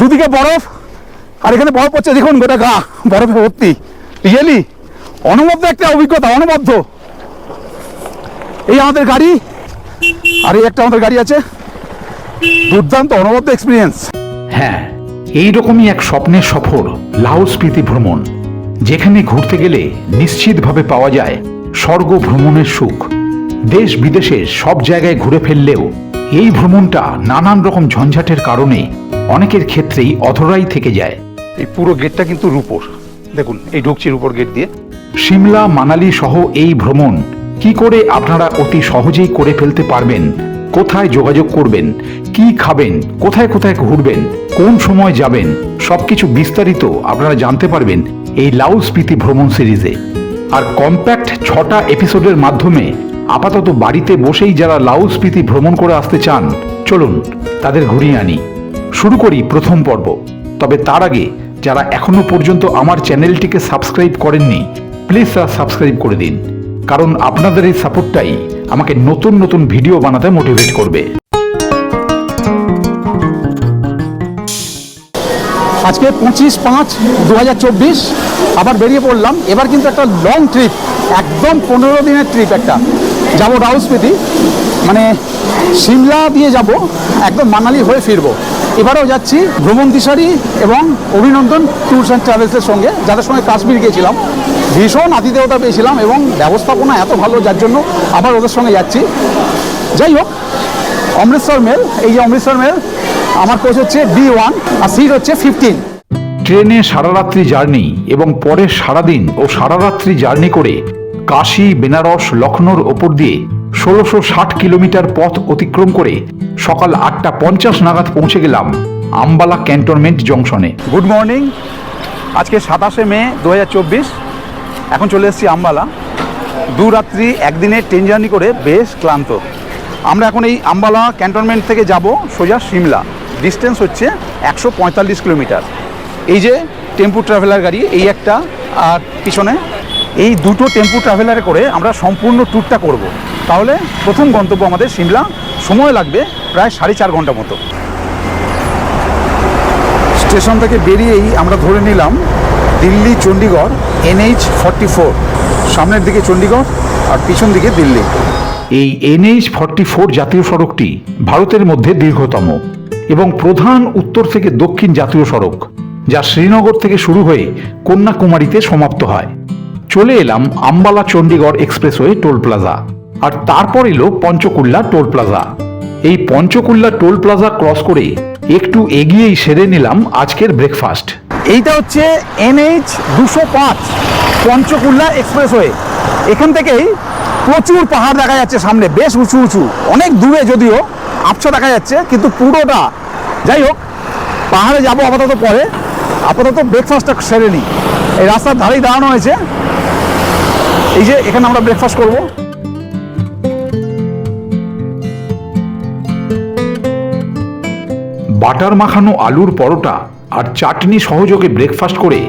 দুদিকে বরফ, আর এখানে বরফ পড়ছে, দেখুন গোটা গা, বরফে ভর্তি। রিয়েলি অনবদ্য একটা অভিজ্ঞতা, অনবদ্য। এই আমাদের গাড়ি, আর এই একটা আমাদের গাড়ি আছে। দুর্দান্ত, অনবদ্য এক্সপিরিয়েন্স হ্যাঁ এইরকমই এক স্বপ্নের সফর লাও স্মৃতি ভ্রমণ, যেখানে ঘুরতে গেলে নিশ্চিতভাবে পাওয়া যায় স্বর্গ ভ্রমণের সুখ। দেশ বিদেশের সব জায়গায় ঘুরে ফেললেও এই ভ্রমণটা নানান রকম ঝঞ্ঝাটের কারণে অনেকের ক্ষেত্রেই অধরাই থেকে যায়। এই পুরো গেটটা কিন্তু রূপোর। দেখুন এই ঢুকছি রূপোর গেট দিয়ে। সিমলা মানালি সহ এই ভ্রমণ কি করে আপনারা অতি সহজেই করে ফেলতে পারবেন? কোথায় যোগাযোগ করবেন? কি খাবেন? কোথায় কোথায় ঘুরবেন? কোন সময় যাবেন? সবকিছু বিস্তারিত আপনারা জানতে পারবেন এই লাউ স্মৃতি ভ্রমণ সিরিজে। আর কম্প্যাক্ট ছটা এপিসোডের মাধ্যমে আপাতত বাড়িতে বসেই যারা লাউ স্মৃতি ভ্রমণ করে আসতে চান, চলুন তাদের ঘুরিয়ে আনি। শুরু করি প্রথম পর্ব। তবে তার আগে, যারা এখনও পর্যন্ত আমার চ্যানেলটিকে সাবস্ক্রাইব করেননি, প্লিজ স্যার সাবস্ক্রাইব করে দিন। কারণ আপনাদের এই সাপোর্টটাই আমাকে নতুন নতুন ভিডিও বানাতে মোটিভেট করবে। আজকে পঁচিশ পাঁচ দু আবার বেরিয়ে পড়লাম। এবার কিন্তু একটা লং ট্রিপ একদম পনেরো দিনের ট্রিপ একটা। যাব রাউসপিতি মানে সিমলা দিয়ে যাব, একদম মানালি হয়ে ফিরবো। এবারেও যাচ্ছি ভ্রমণ দিশারি এবং অভিনন্দন ট্যুরস অ্যান্ড ট্রাভেলসের সঙ্গে। যাদের সঙ্গে কাশ্মীর গিয়েছিলাম, ভীষণ আতিথেয়তা পেয়েছিলাম এবং ব্যবস্থাপনা এত ভালো, যার জন্য আবার ওদের সঙ্গে যাচ্ছি। যাই হোক, অমৃতসর মেল, এই যে অমৃতসর মেল, আমার কোচ হচ্ছে বি ওয়ান আর সিট হচ্ছে ফিফটিন ট্রেনে সারারাত্রি জার্নি এবং পরে সারাদিন ও সারারাত্রি জার্নি করে কাশী, বেনারস, লখনৌর ওপর দিয়ে ষোলোশো ষাট কিলোমিটার পথ অতিক্রম করে সকাল আটটা পঞ্চাশ নাগাদ পৌঁছে গেলাম আম্বালা ক্যান্টনমেন্ট জংশনে। গুড মর্নিং আজকে সাতাশে মে দু হাজার চব্বিশ। এখন চলে এসেছি আম্বালা। দু রাত্রি, একদিনে ট্রেন জার্নি করে বেশ ক্লান্ত। আমরা এখন এই আম্বালা ক্যান্টনমেন্ট থেকে যাব সোজা সিমলা। ডিস্টেন্স হচ্ছে একশো পঁয়তাল্লিশ কিলোমিটার। এই যে টেম্পু ট্রাভেলার গাড়ি, এই একটা, আর পিছনে এই দুটো টেম্পু ট্রাভেলারে করে আমরা সম্পূর্ণ ট্যুরটা করব। তাহলে প্রথম গন্তব্য আমাদের সিমলা। সময় লাগবে প্রায় সাড়ে চার ঘণ্টা মতো। স্টেশন থেকে বেরিয়েই আমরা ধরে নিলাম Delhi Chandigarh NH forty four. সামনের দিকে চণ্ডীগড় আর পিছন দিকে দিল্লি। এই এনএইচ ফর্টি ফোর জাতীয় সড়কটি ভারতের মধ্যে দীর্ঘতম এবং প্রধান উত্তর থেকে দক্ষিণ জাতীয় সড়ক, যা শ্রীনগর থেকে শুরু হয়ে কন্যাকুমারীতে সমাপ্ত হয়। চলে এলাম Ambala Chandigarh expressway toll plaza. আর তারপর এলো পঞ্চকুল্লা টোল প্লাজা। এই পঞ্চকুল্লা টোল প্লাজা ক্রস করে একটু এগিয়েই সেরে নিলাম আজকের ব্রেকফাস্ট। এইটা হচ্ছে এনএইচ দুশো পাঁচ পঞ্চকুল্লা এক্সপ্রেসওয়ে। এখান থেকেই প্রচুর পাহাড় দেখা যাচ্ছে সামনে, বেশ উঁচু উঁচু। অনেক দূরে যদিও আবছা দেখা যাচ্ছে, কিন্তু পুরোটা যাই হোক, পাহাড়ে যাব আপাতত পরে। আপাতত ব্রেকফাস্টটা সেরে নিই। এই রাস্তার ধারেই দাঁড়ানো হয়েছে। এই যে এখানে আমরা ব্রেকফাস্ট করব। বাটার মাখানো আলুর পরোটা আর চাটনি সহযোগে ব্রেকফাস্ট করে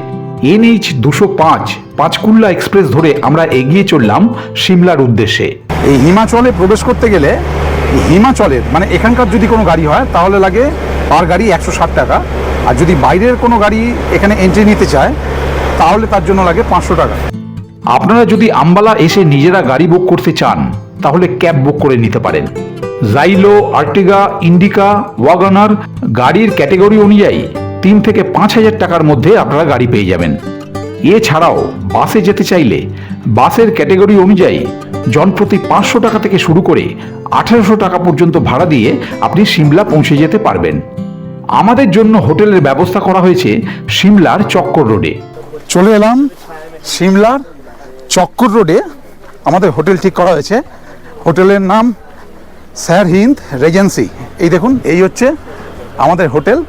এনএইচ দুশো পাঁচ পাঁচকুল্লা এক্সপ্রেস ধরে আমরা এগিয়ে চললাম সিমলার উদ্দেশ্যে। এই হিমাচলে প্রবেশ করতে গেলে হিমাচলের মানে এখানকার যদি কোনো গাড়ি হয় তাহলে লাগে পার গাড়ি একশো ষাট টাকা। আর যদি বাইরের কোনো গাড়ি এখানে এন্ট্রি নিতে চায় তাহলে তার জন্য লাগে পাঁচশো টাকা। আপনারা যদি আম্বালা এসে নিজেরা গাড়ি বুক করতে চান, তাহলে ক্যাব বুক করে নিতে পারেন। জাইলো আর্টিগা ইন্ডিকা ওয়াগনার গাড়ির ক্যাটেগরি অনুযায়ী তিন থেকে পাঁচ হাজার টাকার মধ্যে আপনারা গাড়ি পেয়ে যাবেন। এছাড়াও বাসে যেতে চাইলে বাসের ক্যাটেগরি অনুযায়ী জনপ্রতি পাঁচশো টাকা থেকে শুরু করে আঠেরোশো টাকা পর্যন্ত ভাড়া দিয়ে আপনি সিমলা পৌঁছে যেতে পারবেন। আমাদের জন্য হোটেলের ব্যবস্থা করা হয়েছে সিমলার চক্কর রোডে। চলে এলাম সিমলার চক্কর রোডে আমাদের হোটেল ঠিক করা হয়েছে। হোটেলের নাম স্যার হিন্দ রেজেন্সি। এই দেখুন এই হচ্ছে আমাদের হোটেল।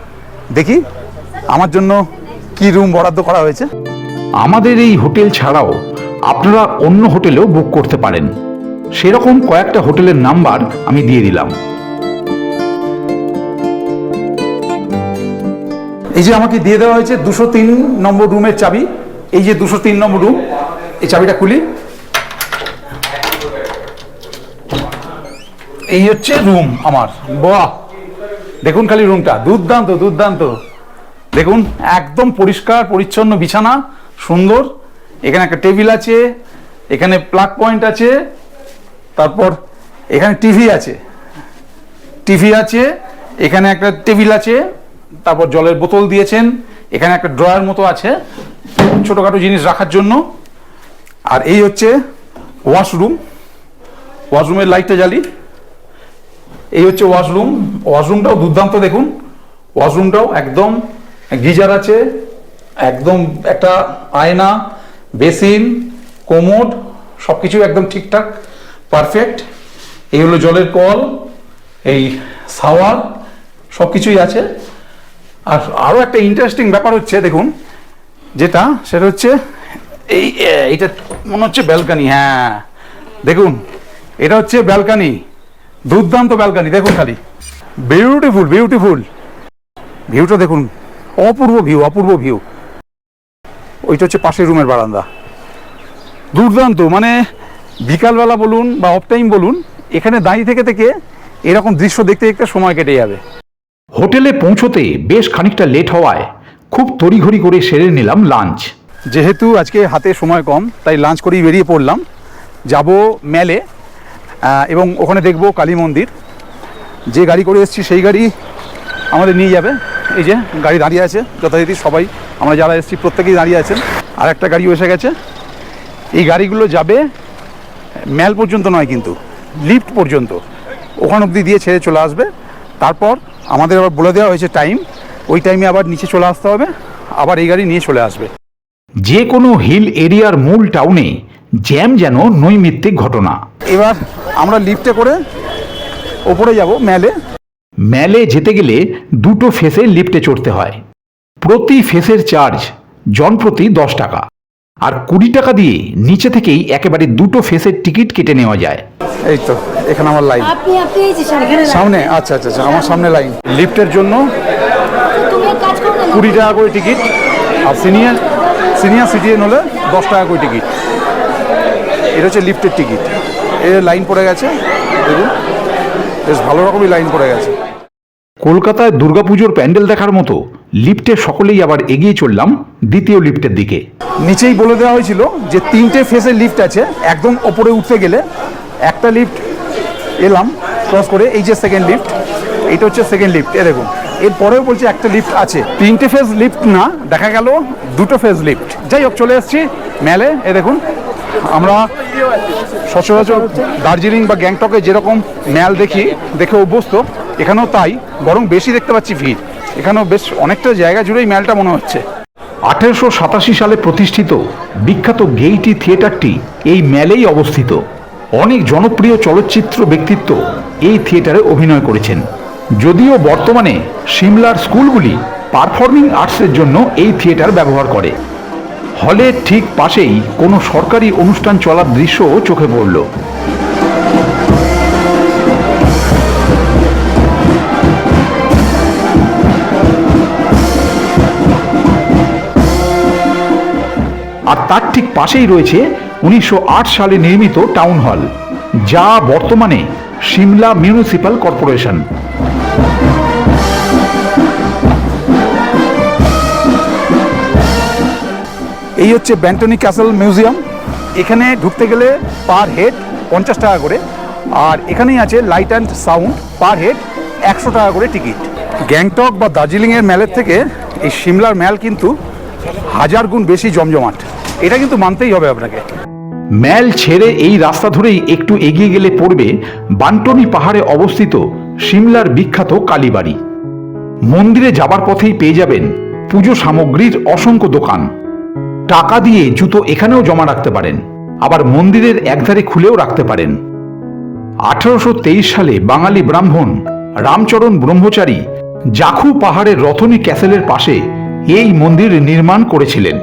দেখি আমার জন্য কি রুম বরাদ্দ করা হয়েছে? আমাদের এই হোটেল ছাড়াও আপনারা অন্য হোটেলেও বুক করতে পারেন। সেরকম কয়েকটা হোটেলের নাম্বার আমি দিয়ে দিলাম। এই যে আমাকে দিয়ে দেওয়া হয়েছে দুশো তিন নম্বর রুমের চাবি। এই যে দুশো তিন নম্বর রুম এই চাবিটা খুলি। এই হচ্ছে রুম আমার। বাহ! দেখুন খালি রুমটা। দুর্দান্ত দুর্দান্ত। দেখুন, একদম পরিষ্কার, পরিচ্ছন্ন বিছানা, সুন্দর। এখানে একটা টেবিল আছে, এখানে প্লাগ পয়েন্ট আছে, তারপর এখানে টিভি আছে। টিভি আছে, এখানে একটা টেবিল আছে, তারপর জলের বোতল দিয়েছেন, এখানে একটা ড্রয়ার মতো আছে, ছোটোখাটো জিনিস রাখার জন্য। আর এই হচ্ছে ওয়াশরুম ওয়াশরুমের লাইটটা জ্বালি। এই হচ্ছে ওয়াশরুম ওয়াশরুমটাও দুর্দান্ত দেখুন। ওয়াশরুমটাও একদম গিজার আছে একদম একটা আয়না বেসিন কোমোড সব কিছু একদম ঠিকঠাক পারফেক্ট এই হলো জলের কল এই সাওয়ার সব কিছুই আছে। আর আরও একটা ইন্টারেস্টিং ব্যাপার হচ্ছে দেখুন যেটা সেটা হচ্ছে এই এ, এইটা মনে হচ্ছে ব্যালকানি হ্যাঁ। দেখুন, এটা হচ্ছে ব্যালকানি, দুর্দান্ত ব্যালকানি, দেখুন খালি। বিউটিফুল বিউটিফুল ভিউটা দেখুন, অপূর্ব ভিউ অপূর্ব ভিউ ওইটা হচ্ছে পাশের রুমের বারান্দা। দুর্দান্ত মানে বিকালবেলা বলুন বা অফ টাইম বলুন, এখানে দাঁড়িয়ে থেকে থেকে এরকম দৃশ্য দেখতে দেখতে সময় কেটে যাবে। হোটেলে পৌঁছতে বেশ খানিকটা লেট হওয়ায় খুব তড়িঘড়ি করে সেরে নিলাম লাঞ্চ যেহেতু আজকে হাতে সময় কম, তাই লাঞ্চ করেই বেরিয়ে পড়লাম। যাব মেলে এবং ওখানে দেখব কালী মন্দির। যে গাড়ি করে এসেছি সেই গাড়ি আমাদের নিয়ে যাবে। এই যে গাড়ি দাঁড়িয়ে আছে, যথারীতি সবাই, আমরা যারা এসেছি প্রত্যেকেই দাঁড়িয়ে আছেন। আর একটা গাড়িও এসে গেছে। এই গাড়িগুলো যাবে ম্যাল পর্যন্ত নয় কিন্তু, লিফট পর্যন্ত। ওখান অবধি দিয়ে ছেড়ে চলে আসবে। তারপর আমাদের আবার বলে দেওয়া হয়েছে টাইম ওই টাইমে আবার নিচে চলে আসতে হবে, আবার এই গাড়ি নিয়ে চলে আসবে। যে কোনো হিল এরিয়ার মূল টাউনে জ্যাম যেন নৈমিত্তিক ঘটনা। এবার আমরা লিফটে করে ওপরে যাব ম্যালে ম্যালে যেতে গেলে দুটো ফেসে লিফটে চড়তে হয়। প্রতি ফেসের চার্জ জনপ্রতি দশ টাকা। আর কুড়ি টাকা দিয়ে নিচে থেকেই একেবারে দুটো ফেসের টিকিট কেটে নেওয়া যায়। এই তো এখানে আমার লাইন সামনে আচ্ছা আচ্ছা আচ্ছা আমার সামনে লাইন লিফটের জন্য কুড়ি টাকা করে টিকিট আর সিনিয়র সিনিয়র সিটিজেন হলে দশ টাকা করে টিকিট এটা হচ্ছে লিফটের টিকিট এর লাইন পড়ে গেছে দেখুন। বেশ ভালো রকমই লাইন পড়ে গেছে। কলকাতায় দুর্গাপুজোর প্যান্ডেল দেখার মতো লিফটে সকলেই আবার এগিয়ে চললাম দ্বিতীয় লিফটের দিকে। নিচেই বলে দেওয়া হয়েছিল যে তিনটে ফেসের লিফট আছে একদম ওপরে উঠতে গেলে একটা লিফট এলাম ক্রস করে এই যে সেকেন্ড লিফট এইটা হচ্ছে সেকেন্ড লিফট এ দেখুন এরপরেও বলছে একটা লিফট আছে। তিনটে ফেজ লিফট না, দেখা গেল দুটো ফেজ লিফট যাই হোক, চলে এসেছি মেলে, এ দেখুন, আমরা সচরাচর দার্জিলিং বা গ্যাংটকে যেরকম ম্যাল দেখি, দেখে অভ্যস্ত, এখানেও তাই, বরং বেশি দেখতে পাচ্ছি ভিড়। এখানেও বেশ অনেকটা জায়গা জুড়েই ম্যালটা মনে হচ্ছে। আঠেরোশো সাতাশি সালে প্রতিষ্ঠিত বিখ্যাত গেইটি থিয়েটারটি এই ম্যালেই অবস্থিত। অনেক জনপ্রিয় চলচ্চিত্র ব্যক্তিত্ব এই থিয়েটারে অভিনয় করেছেন। যদিও বর্তমানে সিমলার স্কুলগুলি পারফর্মিং আর্টসের জন্য এই থিয়েটার ব্যবহার করে। হলের ঠিক পাশেই কোনো সরকারি অনুষ্ঠান চলার দৃশ্যও চোখে পড়ল। আর তার ঠিক পাশেই রয়েছে উনিশশো আট সালে নির্মিত টাউন হল, যা বর্তমানে সিমলা মিউনিসিপ্যাল কর্পোরেশন। এই হচ্ছে ব্যান্টনি ক্যাসেল মিউজিয়াম। এখানে ঢুকতে গেলে পার হেড পঞ্চাশ টাকা করে, আর এখানেই আছে light and sound, per head একশো টাকা করে টিকিট। গ্যাংটক বা দার্জিলিংয়ের ম্যালের থেকে এই সিমলার ম্যাল কিন্তু হাজার গুণ বেশি জমজমাট। এটা কিন্তু মানতেই হবে আপনাকে। ম্যাল ছেড়ে এই রাস্তা ধরেই একটু এগিয়ে গেলে পড়বে বান্টনি পাহাড়ে অবস্থিত সিমলার বিখ্যাত কালীবাড়ি। মন্দিরে যাবার পথেই পেয়ে যাবেন পুজো সামগ্রীর অসংখ্য দোকান। টাকা দিয়ে জুতো এখানেও জমা রাখতে পারেন, আবার মন্দিরের একধারে খুলেও রাখতে পারেন। আঠারোশো তেইশ সালে বাঙালি ব্রাহ্মণ রামচরণ ব্রহ্মচারী জাখু পাহাড়ের রথনী ক্যাসেলের পাশে এই মন্দির নির্মাণ করেছিলেন।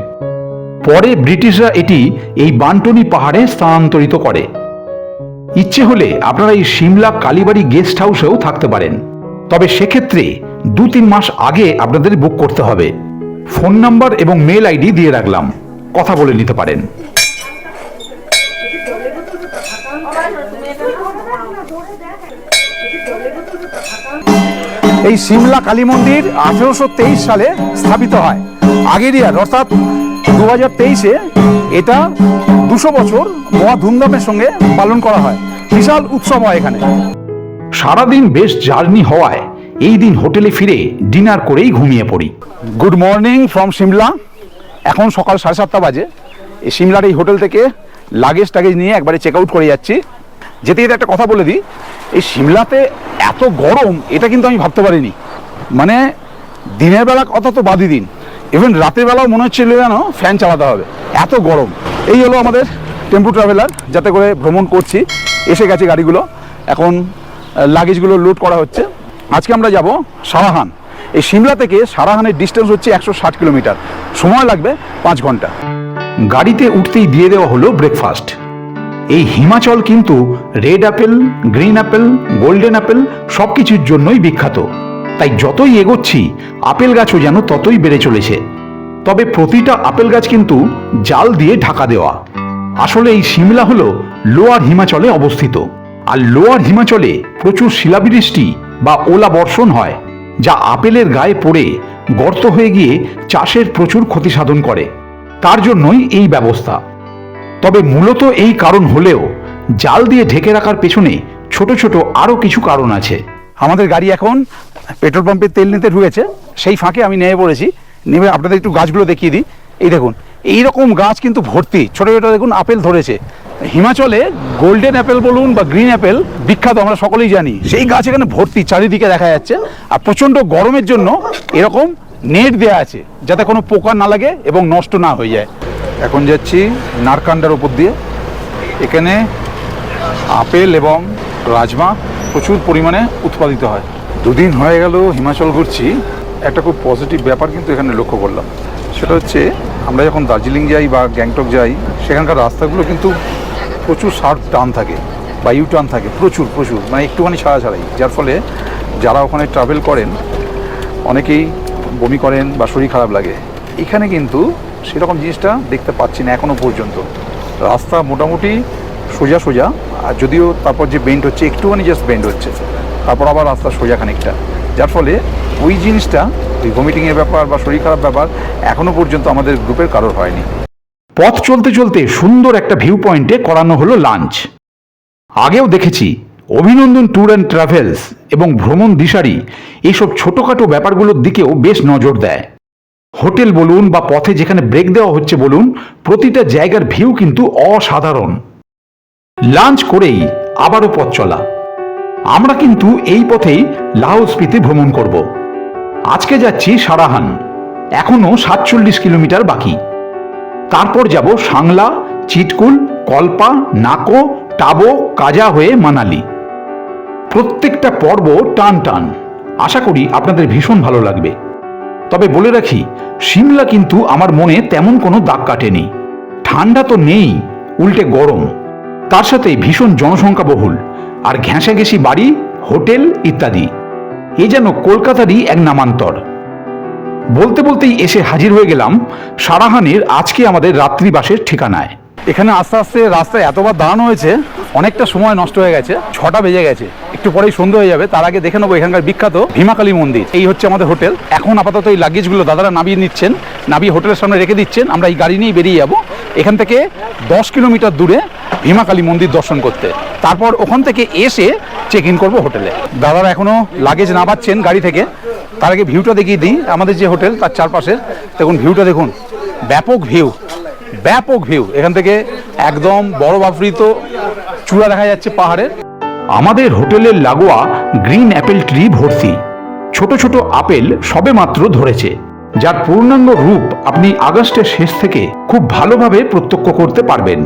পরে ব্রিটিশরা এটি এই বান্টনি পাহাড়ে স্থানান্তরিত করে। ইচ্ছে হলে আপনারা এই সিমলা কালীবাড়ি গেস্ট হাউসেও থাকতে পারেন। তবে সেক্ষেত্রে দু তিন মাস আগে আপনাদের বুক করতে হবে। ফোন নাম্বার এবং মেল আইডি দিয়ে রাখলাম। কথা বলে নিতে পারেন। এই সিমলা কালী মন্দির আঠেরোশো তেইশ সালে স্থাপিত হয়। আগের ইয়ার, অর্থাৎ দু হাজার তেইশে এটা দুশো বছর মহা ধুমধামের সঙ্গে পালন করা হয়। বিশাল উৎসব হয় এখানে। সারাদিন বেশ জার্নি হওয়ায় এই দিন হোটেলে ফিরে ডিনার করেই ঘুমিয়ে পড়ি। Good morning from Shimla. এখন সকাল সাড়ে সাতটা বাজে। এই সিমলার এই হোটেল থেকে লাগেজ টাগেজ নিয়ে একবারে চেক আউট করে যাচ্ছি। যেতে যেতে একটা কথা বলে দিই। এই সিমলাতে এত গরম এটা কিন্তু আমি ভাবতে পারিনি। মানে দিনের বেলা কথা তো বাদই দিন। ইভেন রাতের বেলাও মনে হচ্ছিল যেন ফ্যান চালাতে হবে। এত গরম। এই হলো আমাদের টেম্পু ট্রাভেলার যাতে করে ভ্রমণ করছি। এসে গেছে গাড়িগুলো। এখন লাগেজগুলো লোড করা হচ্ছে। আজকে আমরা যাব সারাহান। এই সিমলা থেকে সারাহানের ডিস্টেন্স হচ্ছে একশো ষাট কিলোমিটার। সময় লাগবে পাঁচ ঘণ্টা। গাড়িতে উঠতেই দিয়ে দেওয়া হলো ব্রেকফাস্ট এই হিমাচল কিন্তু red apple green apple golden apple সব কিছুর জন্যই বিখ্যাত। তাই যতই এগোচ্ছি, আপেল গাছও যেন ততই বেড়ে চলেছে। তবে প্রতিটা আপেল গাছ কিন্তু জাল দিয়ে ঢাকা দেওয়া। আসলে এই সিমলা হলো লোয়ার হিমাচলে অবস্থিত। আর লোয়ার হিমাচলে প্রচুর শিলাবৃষ্টি বা ওলা বর্ষণ হয়, যা আপেলের গায়ে পড়ে গর্ত হয়ে গিয়ে চাষের প্রচুর ক্ষতি সাধন করে। তার জন্যই এই ব্যবস্থা। তবে মূলত এই কারণ হলেও জাল দিয়ে ঢেকে রাখার পেছনে ছোট ছোট আরও কিছু কারণ আছে। আমাদের গাড়ি এখন পেট্রোল পাম্পে তেল নিতে ঢুকেছে, সেই ফাঁকে আমি নেমে পড়েছি। নেমে আপনাদের একটু গাছগুলো দেখিয়ে দিই। এই দেখুন, এই রকম গাছ কিন্তু ভর্তি। ছোটো ছোটো দেখুন, আপেল ধরেছে। হিমাচলে গোল্ডেন অ্যাপেল বলুন বা গ্রিন অ্যাপেল, বিখ্যাত, আমরা সকলেই জানি। সেই গাছ এখানে ভর্তি, চারিদিকে দেখা যাচ্ছে। আর প্রচণ্ড গরমের জন্য এরকম নেট দেওয়া আছে, যাতে কোনো পোকা না লাগে এবং নষ্ট না হয়ে যায়। এখন যাচ্ছি নারকান্ডার উপর দিয়ে। এখানে আপেল এবং রাজমা প্রচুর পরিমাণে উৎপাদিত হয়। দুদিন হয়ে গেল হিমাচল ঘুরছি। একটা খুব পজিটিভ ব্যাপার কিন্তু এখানে লক্ষ্য করলাম। সেটা হচ্ছে, আমরা যখন দার্জিলিং যাই বা গ্যাংটক যাই, সেখানকার রাস্তাগুলো কিন্তু প্রচুর শার্প টান থাকে বা ইউ টার্ন থাকে, প্রচুর প্রচুর মানে একটুখানি ছাড়া ছাড়াই যার ফলে যারা ওখানে ট্রাভেল করেন, অনেকেই বমি করেন বা শরীর খারাপ লাগে। এখানে কিন্তু সেরকম জিনিসটা দেখতে পাচ্ছি না এখনও পর্যন্ত। রাস্তা মোটামুটি সোজা সোজা, আর যদিও তারপর যে বেন্ড হচ্ছে, একটুখানি জাস্ট বেন্ড হচ্ছে। তারপর আবার রাস্তা সোজা খানিকটা। যার ফলে ওই জিনিসটা, ওই ভমিটিংয়ের ব্যাপার বা শরীর খারাপ ব্যাপার এখনও পর্যন্ত আমাদের গ্রুপের কারোর হয়নি। পথ চলতে চলতে সুন্দর একটা ভিউ পয়েন্টে করানো হলো লাঞ্চ আগেও দেখেছি, অভিনন্দন ট্যুর অ্যান্ড ট্রাভেলস এবং ভ্রমণ দিশারি এইসব ছোটোখাটো ব্যাপারগুলোর দিকেও বেশ নজর দেয়। হোটেল বলুন বা পথে যেখানে ব্রেক দেওয়া হচ্ছে বলুন, প্রতিটা জায়গার ভিউ কিন্তু অসাধারণ। লাঞ্চ করেই আবারও পথ চলা। আমরা কিন্তু এই পথেই লাহোল স্পিতি ভ্রমণ করব। আজকে যাচ্ছি সারাহান। এখনও সাতচল্লিশ কিলোমিটার বাকি। তারপর যাব সাংলা, চিটকুল, কল্পা, নাকো, টাবো, কাজা হয়ে মানালি। প্রত্যেকটা পর্ব টান টান। আশা করি আপনাদের ভীষণ ভালো লাগবে। তবে বলে রাখি, সিমলা কিন্তু আমার মনে তেমন কোনো দাগ কাটেনি। ঠান্ডা তো নেই, উল্টে গরম। তার সাথে ভীষণ জনসংখ্যা বহুল আর ঘেঁষাঘেঁষি বাড়ি, হোটেল ইত্যাদি। এ যেন কলকাতারই এক নামান্তর। বলতে বলতেই এসে হাজির হয়ে গেলাম সারাহানের আজকে আমাদের রাত্রিবাসের ঠিকানায়। এখানে আস্তে আস্তে রাস্তায় এতবার দাঁড়ানো হয়েছে, অনেকটা সময় নষ্ট হয়ে গেছে, ছটা বেজে গেছে। একটু পরেই সন্ধে হয়ে যাবে, তার আগে দেখে নেব এখানকার বিখ্যাত ভীমাকালী মন্দির। এই হচ্ছে আমাদের হোটেল। এখন আপাতত এই লাগেজগুলো দাদারা নামিয়ে নিচ্ছেন, নামিয়ে হোটেলের সামনে রেখে দিচ্ছেন। আমরা এই গাড়ি নিয়ে বেরিয়ে যাব। এখান থেকে দশ কিলোমিটার দূরে ভীমাকালী মন্দির দর্শন করতে। তারপর ওখান থেকে এসে চেক ইন করব হোটেলে। দাদারা এখনও লাগেজ না নামাচ্ছেন গাড়ি থেকে। তার আগে ভিউটা দেখিয়ে দিই, আমাদের যে হোটেল, তার চারপাশে দেখুন ভিউটা দেখুন, ব্যাপক ভিউ ব্যাপক ভিউ এখান থেকে একদম বড় বাফরিত চূড়া দেখা যাচ্ছে পাহাড়ের। আমাদের হোটেলের লাগোয়া গ্রিন অ্যাপেল ট্রি ভর্তি। ছোট ছোট আপেল সবেমাত্র ধরেছে। যার পূর্ণাঙ্গ রূপ আপনি আগস্টের শেষ থেকে খুব ভালোভাবে প্রত্যক্ষ করতে পারবেন।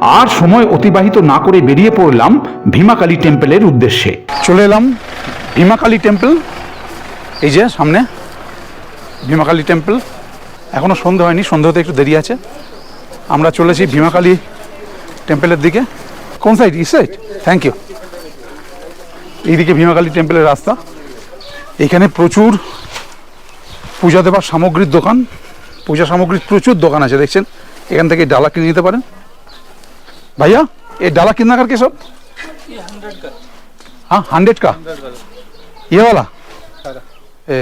আর সময় অতিবাহিত না করে বেরিয়ে পড়লাম ভীমাকালী টেম্পলের উদ্দেশ্যে। চলে এলাম ভীমাকালী টেম্পল। এই যে সামনে ভীমাকালী টেম্পল। এখনও সন্ধে হয়নি সন্ধে হতে একটু দেরি আছে। আমরা চলেছি ভীমাকালী টেম্পলের দিকে। কোন সাইড ই সাইড থ্যাংক ইউ এইদিকে ভীমাকালী টেম্পলের রাস্তা। এখানে প্রচুর পূজা দেবার সামগ্রীর দোকান। পূজা সামগ্রীর প্রচুর দোকান আছে, দেখছেন? এখান থেকে ডালা কিনে নিতে পারেন। ভাইয়া এই ডালা कितना करके सब हाँ हंड्रेड का ये वाला এ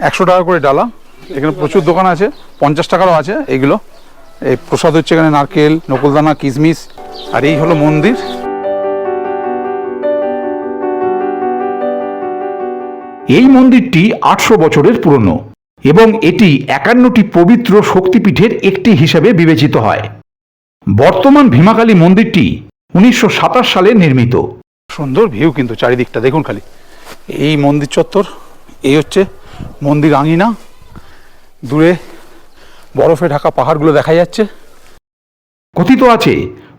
একশো টাকা করে ডালা এখানে প্রচুর দোকান আছে পঞ্চাশ টাকারও আছে এইগুলো এই প্রসাদ হচ্ছে এখানে নারকেল নকুলদানা কিশমিশ আর এই হলো মন্দির এই মন্দিরটি আটশো বছরের পুরনো এবং এটি একান্নটি পবিত্র শক্তিপীঠের একটি হিসেবে বিবেচিত হয় বর্তমান ভীমাকালী মন্দিরটি উনিশশো সাতাশ সালে নির্মিত। সুন্দর ভিউ কিন্তু চারিদিকটা দেখুন খালি। এই মন্দির চত্বর এই হচ্ছে মন্দির আঙিনা। দূরে বরফে ঢাকা পাহাড়গুলো দেখা যাচ্ছে। কথিত আছে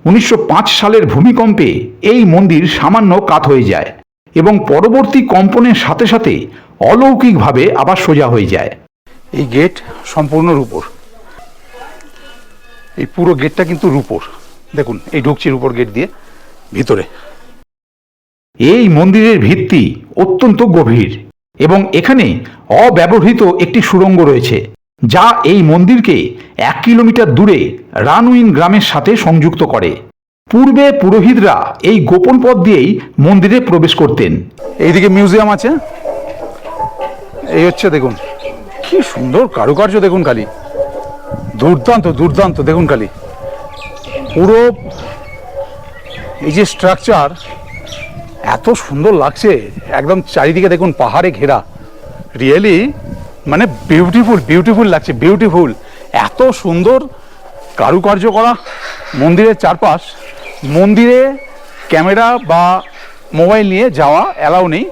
উনিশশো পাঁচ সালের ভূমিকম্পে এই মন্দির সামান্য কাত হয়ে যায় এবং পরবর্তী কম্পনের সাথে সাথে অলৌকিকভাবে আবার সোজা হয়ে যায়। এই গেট সম্পূর্ণ রূপোর এই পুরো গেটটা কিন্তু রূপোর। দেখুন, এই ঢুকছি রূপোর গেট দিয়ে, ভিতরে। এই মন্দিরের ভিত্তি অত্যন্ত গভীর এবং এখানে অব্যবহৃত একটি সুড়ঙ্গ রয়েছে, যা এই মন্দিরকে এক কিলোমিটার দূরে রানউইন গ্রামের সাথে সংযুক্ত করে। পূর্বে পুরোহিতরা এই গোপন পথ দিয়েই মন্দিরে প্রবেশ করতেন। এইদিকে মিউজিয়াম আছে। এই হচ্ছে, দেখুন, কি সুন্দর কারুকার্য, দেখুন খালি। দুর্দান্ত দুর্দান্ত, দেখুন খালি। পুরো এই যে স্ট্রাকচার এত সুন্দর লাগছে। একদম চারিদিকে দেখুন পাহাড়ে ঘেরা। রিয়েলি মানে বিউটিফুল বিউটিফুল লাগছে বিউটিফুল এত সুন্দর কারুকার্য করা মন্দিরের চারপাশ। মন্দিরে ক্যামেরা বা মোবাইল নিয়ে যাওয়া অ্যালাউ নেই।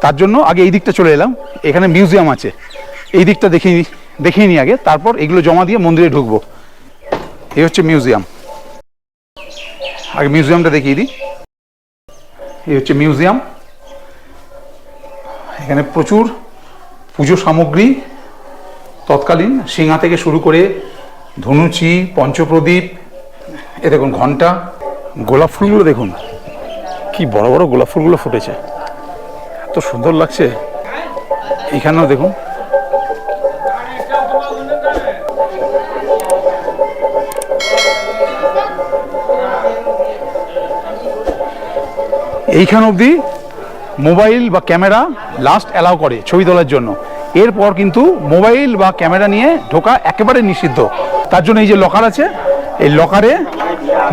তার জন্য আগে এই দিকটা চলে এলাম। এখানে মিউজিয়াম আছে। এই দিকটা দেখিয়ে নি- দেখিয়ে নিই আগে, তারপর এগুলো জমা দিয়ে মন্দিরে ঢুকবো। এই হচ্ছে মিউজিয়াম। আগে মিউজিয়ামটা দেখিয়ে দিই। এই হচ্ছে মিউজিয়াম। এখানে প্রচুর পুজো সামগ্রী, তৎকালীন সিংহা থেকে শুরু করে ধনুচি, পঞ্চপ্রদীপ, এ দেখুন ঘণ্টা, গোলাপ ফুলগুলো দেখুন। কি বড় বড় গোলাপ ফুলগুলো ফুটেছে। এত সুন্দর লাগছে। এখানেও দেখুন। এইখান অবধি মোবাইল বা ক্যামেরা লাস্ট অ্যালাউ করে ছবি তোলার জন্য। এরপর কিন্তু মোবাইল বা ক্যামেরা নিয়ে ঢোকা একেবারে নিষিদ্ধ। তার জন্য এই যে লকার আছে, এই লকারে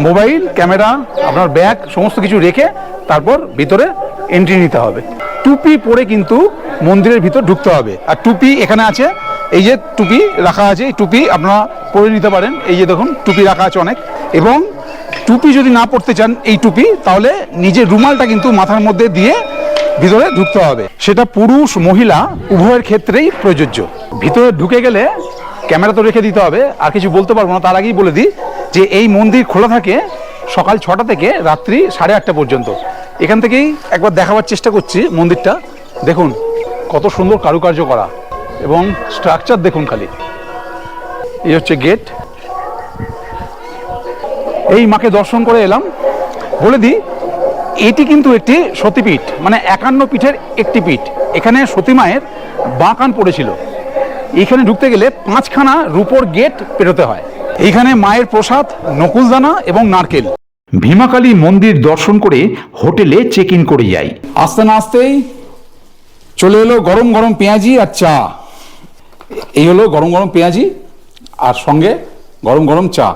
মোবাইল, ক্যামেরা, আপনার ব্যাগ সমস্ত কিছু রেখে তারপর ভিতরে এন্ট্রি নিতে হবে। টুপি পরে কিন্তু মন্দিরের ভিতর ঢুকতে হবে। আর টুপি এখানে আছে, এই যে টুপি রাখা আছে, এই টুপি আপনারা পরে নিতে পারেন। এই যে দেখুন, টুপি রাখা আছে অনেক। এবং টুপি যদি না পড়তে চান এই টুপি, তাহলে নিজের রুমালটা কিন্তু মাথার মধ্যে দিয়ে ভিতরে ঢুকতে হবে। সেটা পুরুষ, মহিলা, উভয়ের ক্ষেত্রেই প্রযোজ্য। ভিতরে ঢুকে গেলে ক্যামেরা তো রেখে দিতে হবে, আর কিছু বলতে পারব না, তার আগেই বলে দিই যে এই মন্দির খোলা থাকে সকাল ছটা থেকে রাত্রি সাড়ে আটটা পর্যন্ত। এখান থেকেই একবার দেখাবার চেষ্টা করছি মন্দিরটা। দেখুন, কত সুন্দর কারুকার্য করা এবং স্ট্রাকচার দেখুন খালি। এই হচ্ছে গেট। এই মাকে দর্শন করে এলাম। বলে দিই, এটি কিন্তু একটি সতীপীঠ মানে একান্ন পীঠের একটি পীঠ। এখানে সতী মায়ের বাঁকান পড়েছিল। এখানে ঢুকতে গেলে পাঁচখানা রূপোর গেট পেরোতে হয়। এইখানে মায়ের প্রসাদ, নকুলদানা এবং নারকেল। ভীমাকালী মন্দির দর্শন করে হোটেলে চেক ইন করে যাই। আস্তে না আসতেই চলে এলো গরম গরম পেঁয়াজি আর চা। এই হলো গরম গরম পেঁয়াজি আর সঙ্গে গরম গরম চা।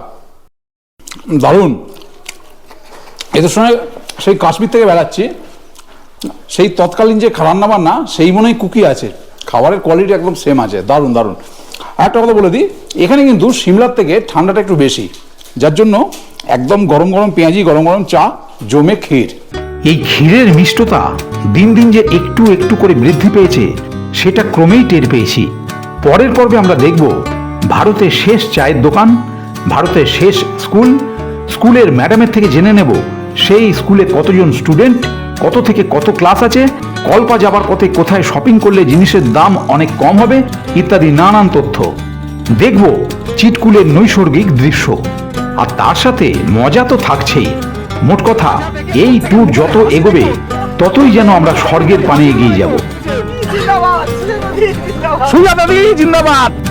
দারুণ। এদের সঙ্গে সেই কাশ্মীর থেকে বেড়াচ্ছি। সেই তৎকালীন যে রান্না বান্না সেই মনে হয় কুকি আছে। খাবারের কোয়ালিটি একদম সেম আছে। দারুণ দারুণ। একটা কথা বলে দিই, এখানে কিন্তু সিমলার থেকে ঠান্ডাটা একটু বেশি। যার জন্য একদম গরম গরম পেঁয়াজি, গরম গরম চা, জমে ক্ষীর। এই ক্ষীরের মিষ্টতা দিন দিন যে একটু একটু করে বৃদ্ধি পেয়েছে, সেটা ক্রমেই টের পেয়েছি। পরের পর্বে আমরা দেখব ভারতের শেষ চায়ের দোকান ভারতের শেষ স্কুল স্কুলের ম্যাডামের থেকে জেনে নেব সেই স্কুলে কতজন স্টুডেন্ট কত থেকে কত ক্লাস আছে কল্পা যাবার পথে কোথায় শপিং করলে জিনিসের দাম অনেক কম হবে ইত্যাদি নানান তথ্য। দেখব চিটকুলের নৈসর্গিক দৃশ্য। আর তার সাথে মজা তো থাকছেই। মোট কথা এই ট্যুর যত এগোবে ততই যেন আমরা স্বর্গের পানে এগিয়ে যাব। সুজা দাদি জিন্দাবাদ।